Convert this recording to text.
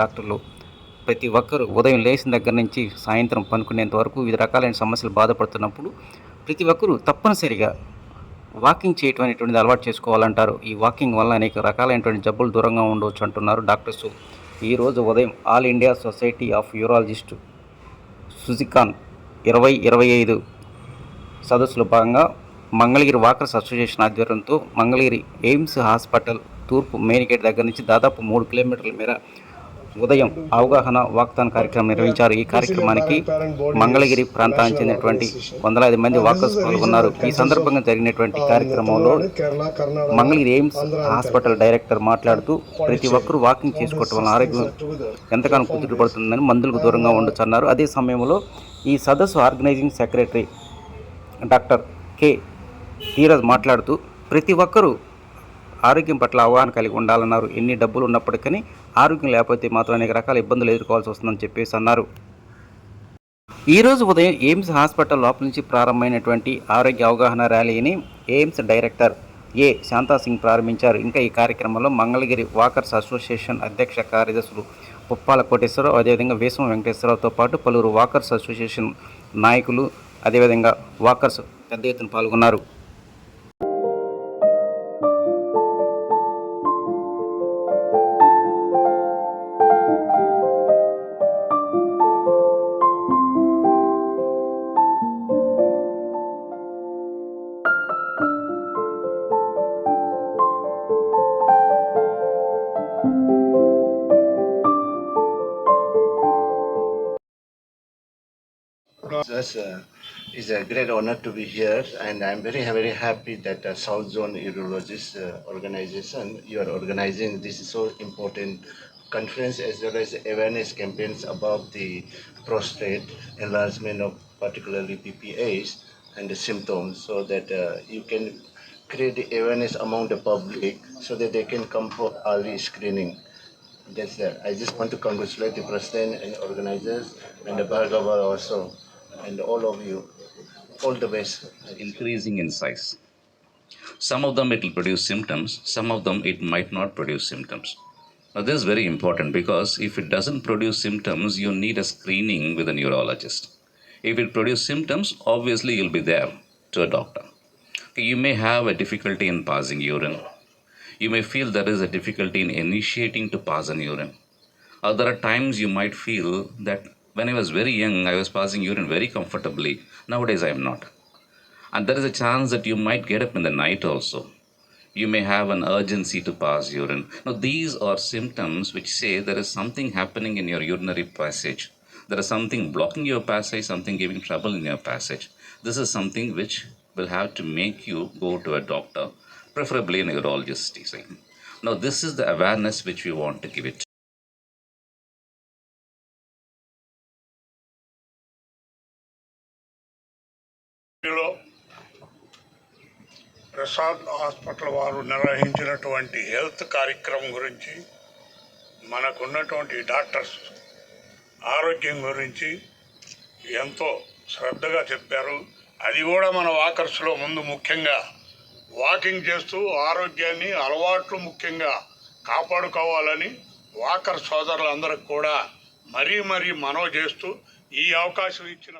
డాక్టర్లు ప్రతి ఒక్కరూ ఉదయం లేచిన దగ్గర నుంచి సాయంత్రం పనుకునేంత వరకు వివిధ రకాలైన సమస్యలు బాధపడుతున్నప్పుడు ప్రతి ఒక్కరూ తప్పనిసరిగా వాకింగ్ చేయటం అనేటువంటిది అలవాటు చేసుకోవాలంటారు. ఈ వాకింగ్ వల్ల అనేక రకాలైనటువంటి జబ్బులు దూరంగా ఉండవచ్చు అంటున్నారు డాక్టర్స్. ఈరోజు ఉదయం All India Society of urologist సుజికాన్ ఇరవై ఇరవై ఐదు సదస్సులో భాగంగా మంగళగిరి వాకర్స్ అసోసియేషన్ ఆధ్వర్యంతో మంగళగిరి ఎయిమ్స్ హాస్పిటల్ తూర్పు మెయిన్ గేట్ దగ్గర నుంచి దాదాపు మూడు కిలోమీటర్ల మేర ఉదయం అవగాహన వాక్తాన్ కార్యక్రమం నిర్వహించారు. ఈ కార్యక్రమానికి మంగళగిరి ప్రాంతానికి చెందినటువంటి వందలాది మంది వాకర్స్ పాల్గొన్నారు. ఈ సందర్భంగా జరిగినటువంటి కార్యక్రమంలో మంగళగిరి ఎయిమ్స్ హాస్పిటల్ డైరెక్టర్ మాట్లాడుతూ ప్రతి ఒక్కరూ వాకింగ్ చేసుకోవటం వల్ల ఆరోగ్యం ఎంతగానో కుదుటపడుతుందని మందులకు దూరంగా ఉండొచ్చు అన్నారు. అదే సమయంలో ఈ సదస్సు organising secretary doctor K. Dheeraj మాట్లాడుతూ ప్రతి ఒక్కరూ ఆరోగ్యం పట్ల అవగాహన కలిగి ఉండాలన్నారు. ఎన్ని డబ్బులు ఉన్నప్పటికీ ఆరోగ్యం లేకపోతే మాత్రం అనేక రకాల ఇబ్బందులు ఎదుర్కోవాల్సి వస్తుందని చెప్పేసి అన్నారు. ఈరోజు ఉదయం ఎయిమ్స్ హాస్పిటల్ లోపల నుంచి ప్రారంభమైనటువంటి ఆరోగ్య అవగాహన ర్యాలీని AIIMS director A Shanta Singh ప్రారంభించారు. ఇంకా ఈ కార్యక్రమంలో మంగళగిరి వాకర్స్ అసోసియేషన్ అధ్యక్ష కార్యదర్శులు పుప్పాల కోటేశ్వరరావు అదేవిధంగా వేసం వెంకటేశ్వరరావుతో పాటు పలువురు వాకర్స్ అసోసియేషన్ నాయకులు అదేవిధంగా వాకర్స్ పెద్ద ఎత్తున పాల్గొన్నారు. It's uh, it's a great honor to be here, and I'm very very happy that uh, South Zone Urologist uh, Organization you are organizing this so important conference as well as awareness campaigns about the prostate enlargement of particularly PPAs and the symptoms, so that uh, you can create the awareness among the public so that they can come for early screening. That's that. I just want to congratulate the president and organizers and the Bhargava also and all of you. All the best. increasing in size. Some of them it will produce symptoms, some of them it might not produce symptoms. Now, this is very important because if it doesn't produce symptoms, you need a screening with a neurologist. If it produces symptoms, obviously you'll be there to a doctor. Okay, You may have a difficulty in passing urine. You may feel there is a difficulty in initiating to pass an urine. Or there are times you might feel that when I was very young, I was passing urine very comfortably. Nowadays, I am not. And there is a chance that you might get up in the night also. You may have an urgency to pass urine. Now, these are symptoms which say there is something happening in your urinary passage. There is something blocking your passage, something giving trouble in your passage. This is something which will have to make you go to a doctor, preferably a urologist. Now, this is the awareness which we want to give it. కమిటీలో Prasad hospital వారు నిర్వహించినటువంటి health కార్యక్రమం గురించి మనకున్నటువంటి doctors ఆరోగ్యం గురించి ఎంతో శ్రద్ధగా చెప్పారు. అది కూడా మన వాకర్స్లో ముందు ముఖ్యంగా వాకింగ్ చేస్తూ ఆరోగ్యాన్ని అలవాట్లు ముఖ్యంగా కాపాడుకోవాలని వాకర్ సోదరులందరికి కూడా మరీ మరీ మనవ చేస్తూ ఈ అవకాశం ఇచ్చిన